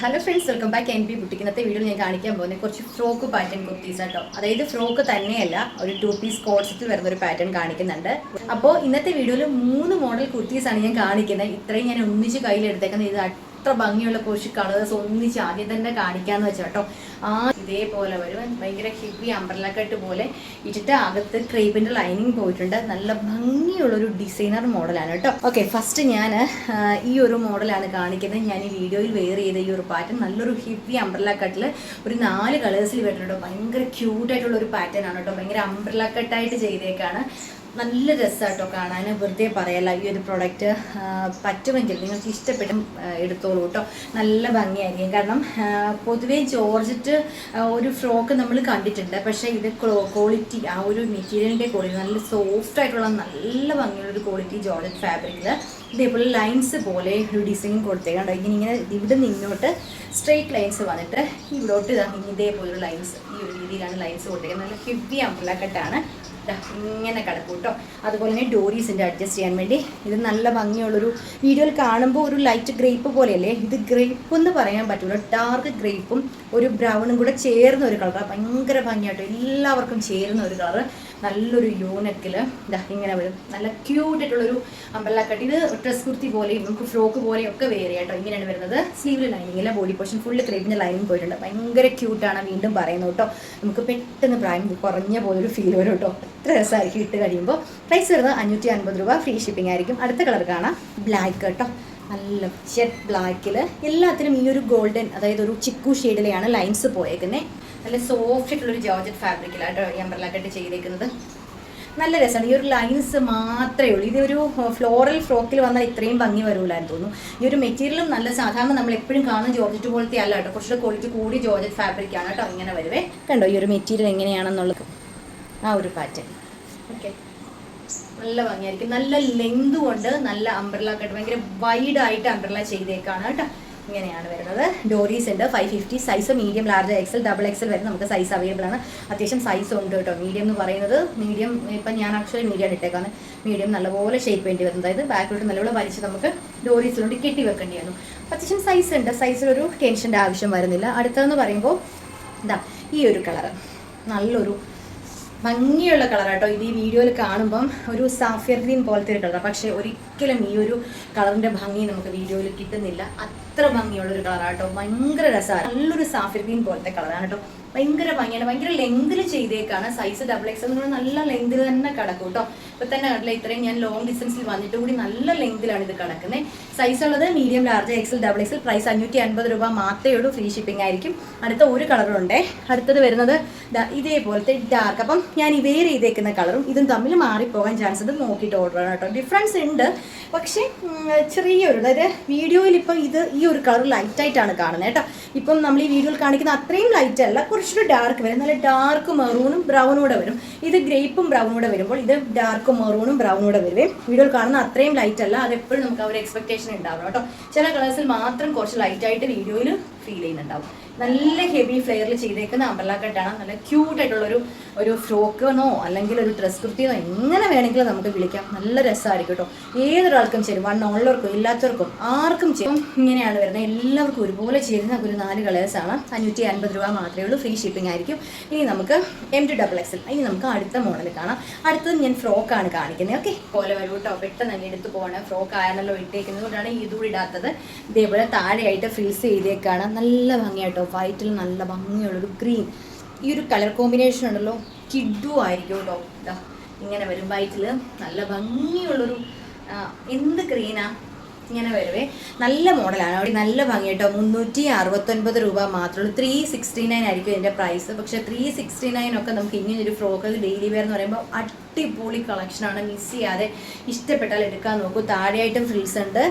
Hello friends welcome back N P boutique ഇന്നത്തെ വീഡിയോ ഞാൻ കാണിക്കാൻ പോകുന്നത് കുറച്ച് ഫ്രോക്ക് പാറ്റേൺ കുർത്തീസ് കേട്ടോ അതായത് ഫ്രോക്ക് തന്നെയല്ല ഒരു ടു പീസ് കോഡ്സിൽ വരുന്ന ഒരു പാറ്റേൺ കാണിക്കുന്നുണ്ട്. അപ്പോൾ ഇന്നത്തെ വീഡിയോയിൽ മൂന്ന് മോഡൽ കുർത്തീസാണ് ഞാൻ കാണിക്കുന്നത്. ഇത്രയും ഞാൻ ഒന്നിച്ച് കയ്യിലെടുത്തേക്കുന്നത്. ഇത് അത്ര ഭംഗിയുള്ള കുറച്ച് കളേഴ്സ് ഒന്നിച്ച് ആദ്യം തന്നെ കാണിക്കാന്ന് വെച്ചാട്ടോ. ആ ഇതേപോലെ വരും ഭയങ്കര ഹെവി അംബ്രല കട്ട് പോലെ ഇട്ടിട്ട് അകത്ത് ക്രേപ്പിന്റെ ലൈനിങ് പോയിട്ടുണ്ട്. നല്ല ഭംഗിയുള്ള ഒരു ഡിസൈനർ മോഡലാണ് കേട്ടോ. ഓക്കെ ഫസ്റ്റ് ഞാൻ ഈ ഒരു മോഡലാണ് കാണിക്കുന്നത്. ഞാൻ ഈ വീഡിയോയിൽ വെയർ ചെയ്ത ഈ ഒരു പാറ്റേൺ നല്ലൊരു ഹെവി അംബ്രല കട്ടിൽ ഒരു നാല് കളേഴ്സിൽ വരുന്നുണ്ട്. ഭയങ്കര ക്യൂട്ടായിട്ടുള്ള ഒരു പാറ്റേൺ ആണ് കേട്ടോ. ഭയങ്കര അംബ്രല കട്ടായിട്ട് ചെയ്തേക്കാണ്. നല്ല രസമായിട്ടോ കാണാൻ വെറുതെ പറയല്ല ഈ ഒരു പ്രൊഡക്റ്റ് പറ്റുമെങ്കിൽ നിങ്ങൾക്ക് ഇഷ്ടപ്പെടും ആ, എടുത്തോളൂ കേട്ടോ നല്ല ഭംഗിയായിരിക്കും. കാരണം പൊതുവേ ജോർജറ്റ് ഒരു ഫ്രോക്ക് നമ്മൾ കണ്ടിട്ടുണ്ട്. പക്ഷേ ഇത് ക്വാളിറ്റി ആ ഒരു മെറ്റീരിയലിന്റെ ക്വാളിറ്റി നല്ല സോഫ്റ്റ് ആയിട്ടുള്ള നല്ല ഭംഗിയുള്ള ഒരു ക്വാളിറ്റി ജോർജറ്റ് ഫാബ്രിക്കിൽ ഇതേപോലെ ലൈൻസ് പോലെ ഒരു ഡിസൈൻ കൊടുത്തേക്കാണ്ടോ ഇങ്ങനെ ഇങ്ങനെ ഇവിടെ നിന്ന് ഇങ്ങോട്ട് സ്ട്രെയിറ്റ് ലൈൻസ് വന്നിട്ട് ഇവിടോട്ട് ഇതാ ഇതേപോലെ ലൈൻസ് ഈ ഒരു രീതിയിലാണ് ലൈൻസ് കൊടുത്തേക്കുന്നത്. നല്ല ഹെവി അമ്പലക്കെട്ടാണ് ഇങ്ങനെ കിടക്കും കേട്ടോ. അതുപോലെ തന്നെ ഡോറീസിന്റെ അഡ്ജസ്റ്റ് ചെയ്യാൻ വേണ്ടി ഇത് നല്ല ഭംഗിയുള്ളൊരു വീഡിയോയിൽ കാണുമ്പോൾ ഒരു ലൈറ്റ് ഗ്രേപ്പ് പോലെയല്ലേ? ഇത് ഗ്രേപ്പ് എന്ന് പറയാൻ പറ്റില്ല ഡാർക്ക് ഗ്രേപ്പും ഒരു ബ്രൗണും കൂടെ ചേർന്ന ഒരു കളർ ഭയങ്കര ഭംഗിയാട്ടോ. എല്ലാവർക്കും ചേരുന്ന ഒരു കളർ നല്ലൊരു യൂണക്കിൽ ഇതാ ഇങ്ങനെ വരും. നല്ല ക്യൂട്ട് ആയിട്ടുള്ളൊരു അമ്പല കട്ട് ഇത് ഡ്രസ് കുർത്തി പോലെയും നമുക്ക് ഫ്രോക്ക് പോലെയും ഒക്കെ വേറെ കേട്ടോ. ഇങ്ങനെയാണ് വരുന്നത്. സ്ലീവിൽ ലൈനിങ്ങിലെ ബോഡി പോർഷൻ ഫുള്ള് ക്രേപ്പിന്റെ ലൈനിങ് പോയിട്ടുണ്ട്. ഭയങ്കര ക്യൂട്ടാണ് വീണ്ടും പറയുന്നത് കേട്ടോ. നമുക്ക് പെട്ടെന്ന് പ്രായം കുറഞ്ഞ പോലൊരു ഫീൽ വരും കേട്ടോ. എത്ര രസമായിരിക്കും ഇട്ട് കഴിയുമ്പോൾ പ്രൈസ് വരുന്നത് അഞ്ഞൂറ്റി അൻപത് രൂപ. ഫ്രീ ഷിപ്പിംഗ് ആയിരിക്കും. അടുത്ത കളർ കാണാം. ബ്ലാക്ക് കേട്ടോ. നല്ല ജെറ്റ് ബ്ലാക്കിൽ എല്ലാത്തിനും ഈ ഒരു ഗോൾഡൻ അതായത് ഒരു ചിക്കു ഷെയ്ഡിലെയാണ് ലൈൻസ് പോയേക്കുന്നത് നല്ല സോഫ്റ്റ് ആയിട്ടുള്ളൊരു ജോർജറ്റ് ഫാബ്രിക്കിലാട്ടോ ഈ അമ്പർല കട്ട് ചെയ്തേക്കുന്നത്. നല്ല രസമാണ്. ഈ ഒരു ലൈൻസ് മാത്രമേ ഉള്ളൂ. ഇതൊരു ഫ്ലോറൽ ഫ്രോക്കിൽ വന്നാൽ ഇത്രയും ഭംഗി വരൂലാന്ന് തോന്നുന്നു. ഈ ഒരു മെറ്റീരിയലും നല്ല സാധാരണ നമ്മൾ എപ്പോഴും കാണുന്ന ജോർജറ്റ് പോലത്തെ അല്ല കേട്ടോ. കുറച്ചുകൂടെ ക്വാളിറ്റി കൂടി ജോർജറ്റ് ഫാബ്രിക്കാണ് കേട്ടോ ഇങ്ങനെ വരുവേ. കണ്ടോ ഈ ഒരു മെറ്റീരിയൽ എങ്ങനെയാണെന്നുള്ളത്? ആ ഒരു പാറ്റേൺ ഓക്കെ നല്ല ഭംഗിയായിരിക്കും. നല്ല ലെങ്ത് കൊണ്ട് നല്ല അംബ്രല കട്ട് ഭയങ്കര വൈഡായിട്ട് അംബ്രല ചെയ്തേക്കാണ് കേട്ടോ. ഇങ്ങനെയാണ് വരുന്നത്. ഡോറീസ് ഉണ്ട് five fifty size medium large XL double XL വരെ നമുക്ക് സൈസ് അവൈലബിൾ ആണ്. അത്യാവശ്യം സൈസ് ഉണ്ട് കേട്ടോ. മീഡിയം എന്ന് പറയുന്നത് മീഡിയം ഇപ്പം ഞാൻ ആക്ച്വലി മീഡിയം ഇട്ടേക്കാണ്. മീഡിയം നല്ലപോലെ ഷേപ്പ് വേണ്ടി വരുന്നത് അതായത് ബാക്കിലോട്ട് നല്ലപോലെ വലിച്ച് നമുക്ക് ഡോറീസിലോട്ട് കെട്ടി വെക്കേണ്ടി വന്നു. അത്യാവശ്യം സൈസ് ഉണ്ട്. സൈസിലൊരു ടെൻഷന്റെ ആവശ്യം വരുന്നില്ല. അടുത്തതെന്ന് പറയുമ്പോൾ ഇതാ ഈ ഒരു കളറ് നല്ലൊരു ഭംഗിയുള്ള കളറാട്ടോ ഇത് ഈ വീഡിയോയിൽ കാണുമ്പം. ഒരു സാഫിയർ ഗ്രീൻ പോലത്തെ ഒരു കളറാണ് പക്ഷേ ഒരിക്കലും ഈ ഒരു കളറിന്റെ ഭംഗി നമുക്ക് വീഡിയോയിൽ കിട്ടുന്നില്ല. അത്ര ഭംഗിയുള്ള ഒരു കളറാട്ടോ ഭയങ്കര രസമാണ്. നല്ലൊരു ഗ്രീൻ പോലത്തെ കളറാണ് കേട്ടോ. ഭയങ്കര ഭംഗിയാണ്. ഭയങ്കര ലെങ്തിൽ ചെയ്തേക്കാണ്. സൈസ് ഡബിൾ എക്സ് എന്ന് നല്ല ലെങ്തിൽ തന്നെ കിടക്കും കേട്ടോ. ഇപ്പൊ തന്നെ കണ്ടില്ല ഇത്രയും ഞാൻ ലോങ് ഡിസ്റ്റൻസിൽ വന്നിട്ട് കൂടി നല്ല ലെങ്തിലാണ് ഇത് കിടക്കുന്നത്. സൈസ് ഉള്ളത് medium large XL double XL price അഞ്ഞൂറ്റി അൻപത് രൂപ മാത്രമേ ഉള്ളൂ. ഫ്രീ ഷിപ്പിംഗ് ആയിരിക്കും. അടുത്ത ഒരു കളറുണ്ടേ അടുത്തത് വരുന്നത് ഇതേപോലത്തെ ഡാർക്ക് അപ്പം ഞാൻ ഇവേ ചെയ്തേക്കുന്ന കളറും ഇതും തമ്മിൽ മാറിപ്പോകാൻ ചാൻസ് ഉണ്ട്. നോക്കിയിട്ട് ഓർഡർ ആണ് കേട്ടോ. ഡിഫറൻസ് ഉണ്ട്. പക്ഷേ ചെറിയൊരു അതായത് വീഡിയോയിൽ ഇപ്പം ഇത് ഈ ഒരു കളർ ലൈറ്റായിട്ടാണ് കാണുന്നത് കേട്ടോ. ഇപ്പം നമ്മൾ ഈ വീഡിയോയിൽ കാണിക്കുന്ന അത്രയും ലൈറ്റ് അല്ല കുറച്ചൊരു ഡാർക്ക് വരും. നല്ല ഡാർക്ക് മെറൂണും ബ്രൗണും കൂടെ വരും. ഇത് ഗ്രേപ്പും ബ്രൗണും കൂടെ വരുമ്പോൾ ഇത് ഡാർക്ക് മെറൂണും ബ്രൗണും കൂടെ വരുവേ വീഡിയോയിൽ കാണുന്ന അത്രയും ലൈറ്റ് അല്ല അത് എപ്പോഴും നമുക്ക് ആ ഒരു എക്സ്പെക്ടേഷൻ ഉണ്ടാവണം കേട്ടോ. ചില കളേഴ്സിൽ മാത്രം കുറച്ച് ലൈറ്റായിട്ട് വീഡിയോയിൽ ഫീൽ ചെയ്യുന്നുണ്ടാവും. നല്ല ഹെവി ഫ്ലെയറിൽ ചെയ്തേക്കുന്ന അമ്പല കട്ടാണ്. നല്ല ക്യൂട്ട് ആയിട്ടുള്ള ഒരു ഫ്രോക്കെന്നോ അല്ലെങ്കിൽ ഒരു ഡ്രസ് കുർത്തിയോ എങ്ങനെ വേണമെങ്കിലും നമുക്ക് വിളിക്കാം. നല്ല രസമായിരിക്കും കേട്ടോ. ഏതൊരാൾക്കും ശരി വൺ ഉള്ളവർക്കും ഇല്ലാത്തവർക്കും ആർക്കും ചെയ്യും ഇങ്ങനെയാണ് വരുന്നത്. എല്ലാവർക്കും ഒരുപോലെ ചേരുന്ന ഒരു നാല് കളേഴ്സാണ് അഞ്ഞൂറ്റി അൻപത് രൂപ മാത്രമേ ഉള്ളൂ. ഫ്രീ ഷിപ്പിംഗ് ആയിരിക്കും. ഇനി നമുക്ക് എം ടു ഡബിൾ എക്സൽ ഇനി നമുക്ക് അടുത്ത മോഡൽ കാണാം. അടുത്തത് ഞാൻ ഫ്രോക്കാണ് കാണിക്കുന്നത്. ഓക്കെ പോലെ വരൂ കേട്ടോ. പെട്ടെന്ന് തന്നെ എടുത്ത് പോകണം. ഫ്രോക്ക് ആയാലല്ലോ ഇട്ടേക്കുന്നത്. കൊണ്ടാണ് ഇതുകൂടി ഇടാത്തത്. ഇതേപോലെ താഴെയായിട്ട് ഫ്രീസ് ചെയ്തേക്കാണ്. നല്ല ഭംഗിയായിട്ടോ വൈറ്റിൽ നല്ല ഭംഗിയുള്ളൊരു ഗ്രീൻ ഈ ഒരു കളർ കോമ്പിനേഷൻ ഉണ്ടല്ലോ കിഡു ആയിരിക്കും കേട്ടോ ഇങ്ങനെ വരും വൈറ്റിൽ നല്ല ഭംഗിയുള്ളൊരു എന്ത് ഗ്രീനാ ഇങ്ങനെ വരുവേ. നല്ല മോഡലാണ്. അവിടെ നല്ല ഭംഗി കേട്ടോ മുന്നൂറ്റി അറുപത്തൊൻപത് രൂപ മാത്രമേ ത്രീ സിക്സ്റ്റി നയൻ ആയിരിക്കും ഇതിന്റെ പ്രൈസ് പക്ഷേ ത്രീ സിക്സ്റ്റി നയൻ ഒക്കെ നമുക്ക് ഇങ്ങനെ ഒരു ഫ്രോക്ക് ഡെയിലി വെയർ എന്ന് പറയുമ്പോൾ അടിപൊളി കളക്ഷനാണ് മിസ് ചെയ്യാതെ ഇഷ്ടപ്പെട്ടാൽ എടുക്കാൻ നോക്കൂ. താഴെയായിട്ടും ഫ്രിൽസ് ഉണ്ട്.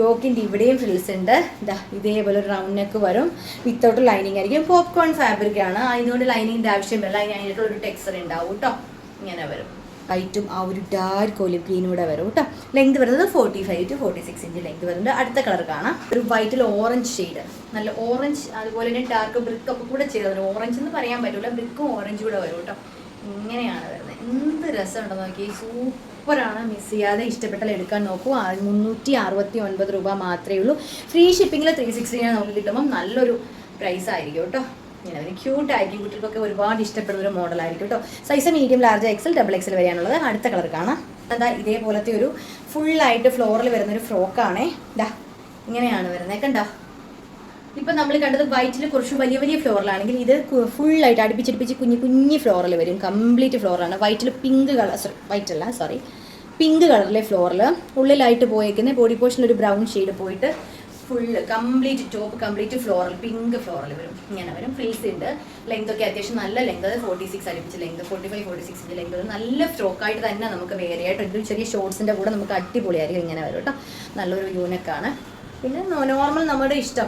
യോക്കിന്റെ ഇവിടെയും ഫ്രിൽസ് ഉണ്ട്. ഇതാ ഇതേപോലെ ഒരു റൗണ്ട് നെക്ക് വരും. വിത്തൗട്ട് ലൈനിങ് ആയിരിക്കും. പോപ്കോൺ ഫാബ്രിക് ആണ്. അതിനോട് ലൈനിങ്ങിന്റെ ആവശ്യമില്ല. വരില്ല ഒരു ടെക്സ്ചർ ഉണ്ടാവും കേട്ടോ ഇങ്ങനെ വരും. വൈറ്റും ആ ഒരു ഡാർക്ക് ഒലിവ് ഗ്രീനും കൂടെ വരും കേട്ടോ. ലെങ്ത് വരുന്നത് forty five to forty six inch length വരുന്നുണ്ട്. അടുത്ത കളർ കാണാം. ഒരു വൈറ്റിൽ ഓറഞ്ച് ഷെയ്ഡ് നല്ല ഓറഞ്ച് അതുപോലെ തന്നെ ഡാർക്ക് ബ്രിക്ക് ഒക്കെ കൂടെ ചെയ്തത് ഓറഞ്ച് എന്ന് പറയാൻ പറ്റില്ല ബ്രിക്കും ഓറഞ്ചും കൂടെ വരും കേട്ടോ. ഇങ്ങനെയാണ് വരുന്നത്. എന്ത് രസമുണ്ടോ നോക്കി സൂപ്പറാണ് മിസ് ചെയ്യാതെ ഇഷ്ടപ്പെട്ടാൽ എടുക്കാൻ നോക്കൂ. മുന്നൂറ്റി അറുപത്തി ഒൻപത് രൂപ മാത്രമേ ഉള്ളൂ. ഫ്രീ ഷിപ്പിങ്ങിൽ ത്രീ സിക്സ്റ്റീനാണ് നമുക്ക് കിട്ടുമ്പോൾ നല്ലൊരു പ്രൈസ് ആയിരിക്കും കേട്ടോ. ഇങ്ങനെ ഒരു ക്യൂട്ട് ആയിരിക്കും. കുട്ടികൾക്കൊക്കെ ഒരുപാട് ഇഷ്ടപ്പെടുന്ന ഒരു മോഡലായിരിക്കും കേട്ടോ size medium large XL double XL വരെയാണുള്ളത്. അടുത്ത കളർ കാണാം. എന്താ ഇതേപോലത്തെ ഒരു ഫുള്ളായിട്ട് ഫ്ലോറിൽ വരുന്ന ഒരു ഫ്രോക്കാണേ ഇതാ ഇങ്ങനെയാണ് വരുന്നത് കണ്ടോ? ഇപ്പൊ നമ്മൾ കണ്ടത് വൈറ്റിൽ കുറച്ച് വലിയ വലിയ ഫ്ലോറിലാണെങ്കിൽ ഇത് ഫുള്ളായിട്ട് അടുപ്പിച്ചടുപ്പിച്ച് കുഞ്ഞു കുഞ്ഞു ഫ്ലോറിൽ വരും. കംപ്ലീറ്റ് ഫ്ലോറാണ് വൈറ്റിൽ പിങ്ക് കളർ സോറി വൈറ്റ് അല്ല സോറി പിങ്ക് കളറിലെ ഫ്ലോറിൽ ഉള്ളിലായിട്ട് പോയേക്കുന്ന ബോഡി പോർഷനിൽ ഒരു ബ്രൗൺ ഷെയ്ഡ് പോയിട്ട് full complete top complete floral pink floral വരും ഇങ്ങനെ വരും. ഫ്രീസ് ഉണ്ട്. ലെങ്ത് ഒക്കെ അത്യാവശ്യം നല്ല ലെങ്ത് ഫോർട്ടി സിക്സ് അടുപ്പിച്ച് ലെങ്ത് ഫോർട്ടി ഫൈവ് ഫോർട്ടി സിക്സിന്റെ ലെങ്ത് നല്ല സ്ട്രോക്ക് ആയിട്ട് തന്നെ നമുക്ക് വേറെ ആയിട്ട് ചെറിയ ഷോർട്സിന്റെ കൂടെ നമുക്ക് അടിപൊളിയായിരിക്കും ഇങ്ങനെ വരും കേട്ടോ നല്ലൊരു യൂണിക്കാണ് പിന്നെ നോർമൽ നമ്മുടെ ഇഷ്ടം.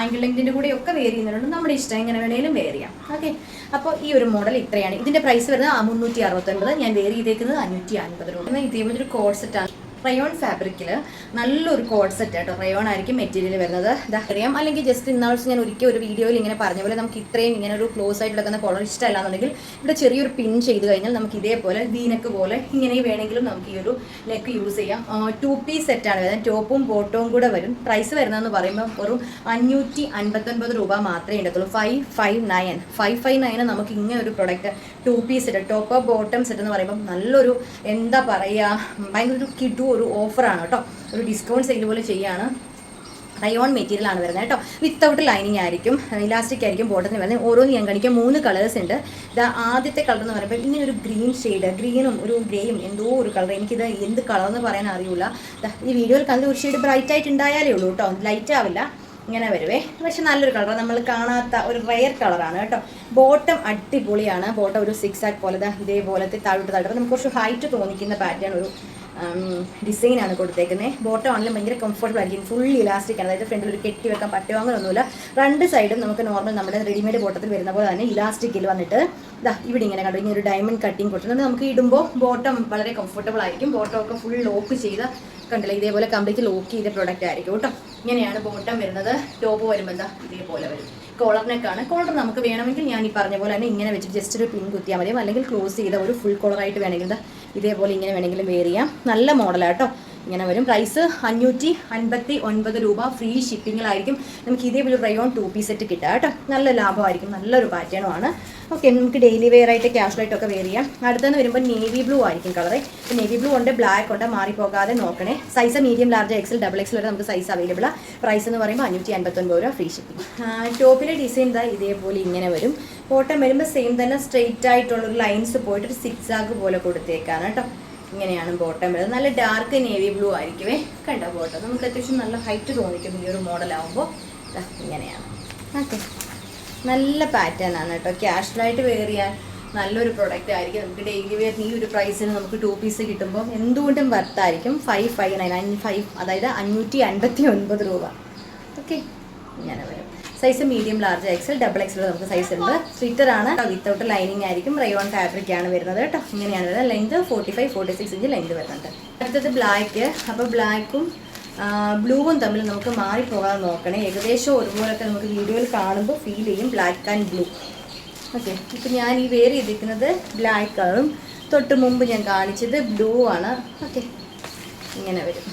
ആംഗിൾ ലെങ്തിന്റെ കൂടെ ഒക്കെ വേരി ചെയ്യുന്നുണ്ട് നമ്മുടെ ഇഷ്ടം എങ്ങനെ വേണേലും വേറിയാം ഓക്കെ അപ്പോൾ ഈ ഒരു മോഡൽ ഇത്രയാണ്. ഇതിന്റെ പ്രൈസ് വരുന്നത് മുന്നൂറ്റി അറുപത്തൊൻപത്. ഞാൻ വേരി ചെയ്തേക്കുന്നത് അഞ്ഞൂറ്റി അൻപത് രൂപ. ഇതേപോലെ ഒരു കോഡ് സെറ്റാണ് റയോൺ ഫാബ്രിക്കിൽ നല്ലൊരു കോഡ് സെറ്റ് കേട്ടോ റയോൺ ആയിരിക്കും മെറ്റീരിയൽ വരുന്നത്. ഇതാ അറിയാം. അല്ലെങ്കിൽ ജസ്റ്റ് ഇന്നാൾസ് ഞാൻ ഒരിക്കൽ ഒരു വീഡിയോയിൽ ഇങ്ങനെ പറഞ്ഞ പോലെ നമുക്ക് ഇത്രയും ഇങ്ങനെ ഒരു ക്ലോസ് ആയിട്ട് കിടക്കുന്ന കോളർ ഇഷ്ടമല്ല എന്നുണ്ടെങ്കിൽ ഇവിടെ ചെറിയൊരു പിൻ ചെയ്ത് കഴിഞ്ഞാൽ നമുക്ക് ഇതേപോലെ വീനക്ക് പോലെ ഇങ്ങനെ വേണമെങ്കിലും നമുക്ക് ഈ ഒരു നെക്ക് യൂസ് ചെയ്യാം. ടു പീസ് സെറ്റാണ് വരുന്നത്. ടോപ്പും ബോട്ടവും കൂടെ വരും. പ്രൈസ് വരുന്നതെന്ന് പറയുമ്പോൾ ഒരു അഞ്ഞൂറ്റി അൻപത്തൊൻപത് രൂപ മാത്രമേ ഉണ്ടത്തുള്ളൂ five five nine five five nine നമുക്ക് ഇങ്ങനെ ഒരു product two piece set top bottom set എന്ന് പറയുമ്പോൾ നല്ലൊരു എന്താ പറയുക ഭയങ്കര ഒരു കിടു ഒരു ഓഫറാണ് കേട്ടോ. ഒരു ഡിസ്കൗണ്ട് സെയിൽ പോലെ ചെയ്യാണ്. റയോൺ മെറ്റീരിയൽ ആണ് വരുന്നത് കേട്ടോ. വിത്തൗട്ട് ലൈനിങ് ആയിരിക്കും ഇലാസ്റ്റിക് ആയിരിക്കും ബോട്ടത്തിന് വരുന്നത്. ഓരോന്ന് ഞാൻ കാണിക്കാം. മൂന്ന് കളേഴ്സ് ഉണ്ട്. ഇതാ ആദ്യത്തെ കളർ എന്ന് പറയുമ്പോൾ ഇങ്ങനെ ഒരു ഗ്രീൻ ഷെയ്ഡ് ഗ്രീനും ഒരു ഗ്രേയും എന്തോ ഒരു കളർ എനിക്കിത് എന്ത് കളർ എന്ന് പറയാൻ അറിയില്ല ഈ വീഡിയോയിൽ കണ്ട് ഒരു ഷെയ്ഡ് ബ്രൈറ്റ് ആയിട്ട് ഉണ്ടായാലേ ഉള്ളൂ കേട്ടോ. ലൈറ്റ് ആവില്ല. ഇങ്ങനെ വരുവേ. പക്ഷെ നല്ലൊരു കളർ നമ്മൾ കാണാത്ത ഒരു റയർ കളറാണ് കേട്ടോ. ബോട്ടം അടിപൊളിയാണ്. ബോട്ടം ഒരു സിക്സ് ആക്ക് പോലെ ഇതേപോലത്തെ താഴോട്ട് താഴോട്ട് നമുക്ക് കുറച്ച് ഹൈറ്റ് തോന്നിക്കുന്ന പാറ്റേൺ ഒരു ഡിസൈനാണ് കൊടുത്തേക്കുന്നത് ബോട്ടം ആണെങ്കിലും ഭയങ്കര കംഫർട്ടബിൾ ആയിരിക്കും. ഫുൾ ഇലാസ്റ്റിക് ആണ്. അതായത് ഫ്രണ്ടിൽ ഒരു കെട്ടി വെക്കാൻ പറ്റുമോ അങ്ങനെയൊന്നുമില്ല രണ്ട് സൈഡും നമുക്ക് നോർമൽ നമ്മുടെ റെഡിമെയ്ഡ് ബോട്ടത്തിൽ വരുന്ന പോലെ തന്നെ ഇലാസ്റ്റിക്കിൽ വന്നിട്ട് ഇതാ ഇവിടെ ഇങ്ങനെ കണ്ടു? ഇങ്ങനെ ഒരു ഡയമണ്ട് കട്ടിങ് കൊടുത്തിട്ടുണ്ട് നമുക്ക് ഇടുമ്പോൾ ബോട്ടം വളരെ കംഫർട്ടബിൾ ആയിരിക്കും. ബോട്ടം ഒക്കെ ഫുൾ ലോക്ക് ചെയ്ത് കണ്ടില്ല? ഇതേപോലെ കംപ്ലീറ്റ് ലോക്ക് ചെയ്ത പ്രോഡക്റ്റ് ആയിരിക്കും കേട്ടോ. ഇങ്ങനെയാണ് ബോട്ടം വരുന്നത്. ടോപ്പ് വരുമ്പോൾ എന്താ ഇതേപോലെ വരും. കോളർ കോളർ നമുക്ക് വേണമെങ്കിൽ ഞാൻ ഈ പറഞ്ഞ പോലെ തന്നെ ഇങ്ങനെ വെച്ച് ജസ്റ്റ് ഒരു പിൻ കുത്തിയാൽ മതി. അല്ലെങ്കിൽ ക്ലോസ് ചെയ്ത ഒരു ഫുൾ കോളറായിട്ട് വേണമെങ്കിൽ ഇതേപോലെ ഇങ്ങനെ വേണമെങ്കിലും വെയർ ചെയ്യാം. നല്ല മോഡലാട്ടോ ഇങ്ങനെ വരും. പ്രൈസ് അഞ്ഞൂറ്റി അൻപത്തി ഒൻപത് രൂപ ഫ്രീ ഷിപ്പിങ്ങിലായിരിക്കും നമുക്ക് ഇതേപോലെ റയോൺ ടു പീസ് സെറ്റ് കിട്ടുക കേട്ടോ. നല്ല ലാഭമായിരിക്കും. നല്ലൊരു പാറ്റേണുമാണ് ഓക്കെ നമുക്ക് ഡെയിലി വെയർ ആയിട്ട് ക്യാഷ്വലായിട്ട് ഒക്കെ വെയർ ചെയ്യാം. അടുത്തെന്ന് വരുമ്പോൾ നേവി ബ്ലൂ ആയിരിക്കും കളറ് നേവി ബ്ലൂ ഉണ്ട്. ബ്ലാക്ക് ഉണ്ട്. മാറിപ്പോകാതെ നോക്കണേ. Size medium large XL double XL വരെ നമുക്ക് സൈസ് അവൈലബിൾ പ്രൈസ് എന്ന് പറയുമ്പോൾ അഞ്ഞൂറ്റി അൻപത്തൊൻപത് രൂപ ഫ്രീ ഷിപ്പിംഗ് ടോപ്പിലെ ഡിസൈൻ ഇതാ ഇതേപോലെ ഇങ്ങനെ വരും. ബോട്ടം വരുമ്പോൾ സെയിം തന്നെ സ്ട്രെയിറ്റ് ആയിട്ടുള്ളൊരു ലൈൻസ് പോയിട്ട് ഒരു സിക്സ് ആഗ് പോലെ കൊടുത്തേക്കാണ് കേട്ടോ. ഇങ്ങനെയാണ് ബോട്ടം വരുന്നത്. നല്ല ഡാർക്ക് നേവി ബ്ലൂ ആയിരിക്കുമേ കണ്ട ബോട്ടം നമുക്ക് അത്യാവശ്യം നല്ല ഹൈറ്റ് തോന്നിക്കും ഈ ഒരു മോഡലാകുമ്പോൾ ഇങ്ങനെയാണ്. ഓക്കെ. നല്ല പാറ്റേൺ ആണ് കേട്ടോ. ക്യാഷ്വലായിട്ട് വെയർ ചെയ്യാൻ നല്ലൊരു പ്രൊഡക്റ്റ് ആയിരിക്കും. നമുക്ക് ഡെയിലി വെയർ ഈ ഒരു പ്രൈസിന് നമുക്ക് ടു പീസ് കിട്ടുമ്പോൾ എന്തുകൊണ്ടും വർത്തായിരിക്കും ഫൈവ് ഫൈവ് നയൻ ഫൈവ് അതായത് അഞ്ഞൂറ്റി അൻപത്തി ഒൻപത് രൂപ. ഓക്കെ. ഇങ്ങനെ വരും. Size medium large XL double XL നമുക്ക് സൈസ് ഉണ്ട്. സ്വിറ്റർ ആണ്. വിത്തൗട്ട് ലൈനിങ് ആയിരിക്കും. റയോൺ ഫാബ്രിക് ആണ് വരുന്നത് കേട്ടോ. ഇങ്ങനെയാണ് വരുന്നത്. Length forty five forty six inch length വരുന്നുണ്ട് അടുത്തത് ബ്ലാക്ക് അപ്പോൾ ബ്ലാക്കും ബ്ലൂവും തമ്മിൽ നമുക്ക് മാറിപ്പോകാതെ നോക്കണേ. ഏകദേശം ഒരുപോലൊക്കെ നമുക്ക് വീഡിയോയിൽ കാണുമ്പോൾ ഫീൽ ചെയ്യും. ബ്ലാക്ക് ആൻഡ് ബ്ലൂ ഓക്കെ ഇപ്പം ഞാൻ ഈ വേറെ ചെയ്തിരിക്കുന്നത് ബ്ലാക്ക് ആണ്. തൊട്ട് മുമ്പ് ഞാൻ കാണിച്ചത് ബ്ലൂ ആണ്. ഓക്കെ ഇങ്ങനെ വരും.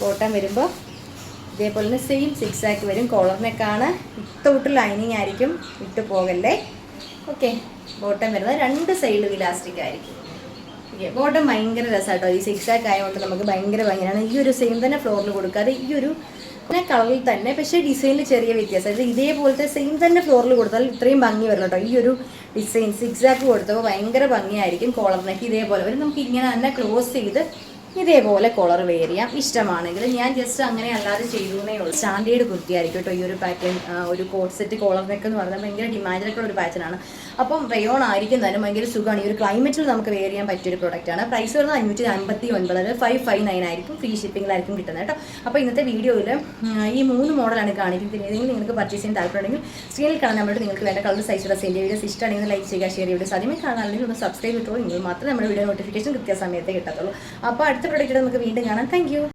ബോട്ടം വരുമ്പോൾ ഇതേപോലെ തന്നെ സെയിം സിക്സ് ആക്കി വരും കോളറിനേക്കാണ് ഇത്തോട്ട് ലൈനിങ് ആയിരിക്കും ഇട്ട് പോകല്ലേ? ഓക്കെ ബോട്ടം വരുന്നത് രണ്ട് സൈഡ് ഇലാസ്റ്റിക് ആയിരിക്കും. ഓക്കെ ബോട്ടം ഭയങ്കര രസമാട്ടോ ഈ സിക്സ് ആക്ക് ആയതുകൊണ്ട് നമുക്ക് ഭയങ്കര ഭംഗിയാണ്. ഈ ഒരു സെയിം തന്നെ ഫ്ലോറിൽ കൊടുക്കാതെ ഈ ഒരു പിന്നെ കളറിൽ തന്നെ പക്ഷേ ഡിസൈനിൽ ചെറിയ വ്യത്യാസം. അതായത് ഇതേപോലത്തെ സെയിം തന്നെ ഫ്ലോറിൽ കൊടുത്താൽ ഇത്രയും ഭംഗി വരും കേട്ടോ. ഈ ഒരു ഡിസൈൻ സിക്സ് ആക്ക് കൊടുത്തപ്പോൾ ഭയങ്കര ഭംഗിയായിരിക്കും. കോളറിനൊക്കെ ഇതേപോലെ വരും. നമുക്ക് ഇങ്ങനെ തന്നെ ക്ലോസ് ചെയ്ത് ഇതേപോലെ കളർ വെയർ ചെയ്യാം. ഇഷ്ടമാണെങ്കിൽ ഞാൻ ജസ്റ്റ് അങ്ങനെ അല്ലാതെ ചെയ്തേ ഉള്ളൂ. സ്റ്റാൻഡേർഡ് കുർത്തിയായിരിക്കും കേട്ടോ ഈ ഒരു പാറ്റേൺ ഒരു കോട്ട് സെറ്റ് കോളർ നെക്ക് എന്ന് പറഞ്ഞാൽ ഭയങ്കര ഡിമാൻഡിലൊക്കെ ഒരു പാറ്റേൺ ആണ്. അപ്പം റയോൺ ആയിരിക്കും തന്നെ ഭയങ്കര സുഖമാണ്. ഈ ഒരു ക്ലൈമറ്റിൽ നമുക്ക് വെയർ ചെയ്യാൻ പറ്റിയ ഒരു പ്രോഡക്റ്റ് ആണ്. പ്രൈസ് വരുന്നത് അഞ്ഞൂറ്റി അമ്പത്തി ഒൻപത് ഫൈവ് ഫൈവ് നയൻ ആയിരിക്കും ഫ്രീ ഷിപ്പിംഗിലായിരിക്കും കിട്ടുന്നത് കേട്ടോ. അപ്പോൾ ഇന്നത്തെ വീഡിയോയിൽ ഈ മൂന്ന് മോഡലാണ് കാണിക്കുന്നത്. ഏതെങ്കിലും നിങ്ങൾക്ക് പർച്ചേസ് ചെയ്യാൻ താല്പര്യമുണ്ടെങ്കിൽ സ്ക്രീനിൽ കാണാൻ വേണ്ടി നിങ്ങൾക്ക് വേണ്ട കളർ സൈസുള്ള സെൻഡ് വീഡിയോസ് ഇഷ്ടമാണെങ്കിൽ ലൈക്ക് ചെയ്യുക ഷെയർ ചെയ്യുക. ആദ്യമേ കാണാണെങ്കിൽ ഒന്ന് സബ്സ്ക്രൈബ് ചെയ്തോളൂ എങ്കിൽ മാത്രമേ നമ്മുടെ വീഡിയോ നോട്ടിഫിക്കേഷൻ കൃത്യ കൃത്യസമയത്ത് കിട്ടത്തുള്ളൂ. അപ്പോൾ അടുത്ത പ്രൊഡക്റ്റ് നമുക്ക് വീണ്ടും കാണാം. താങ്ക്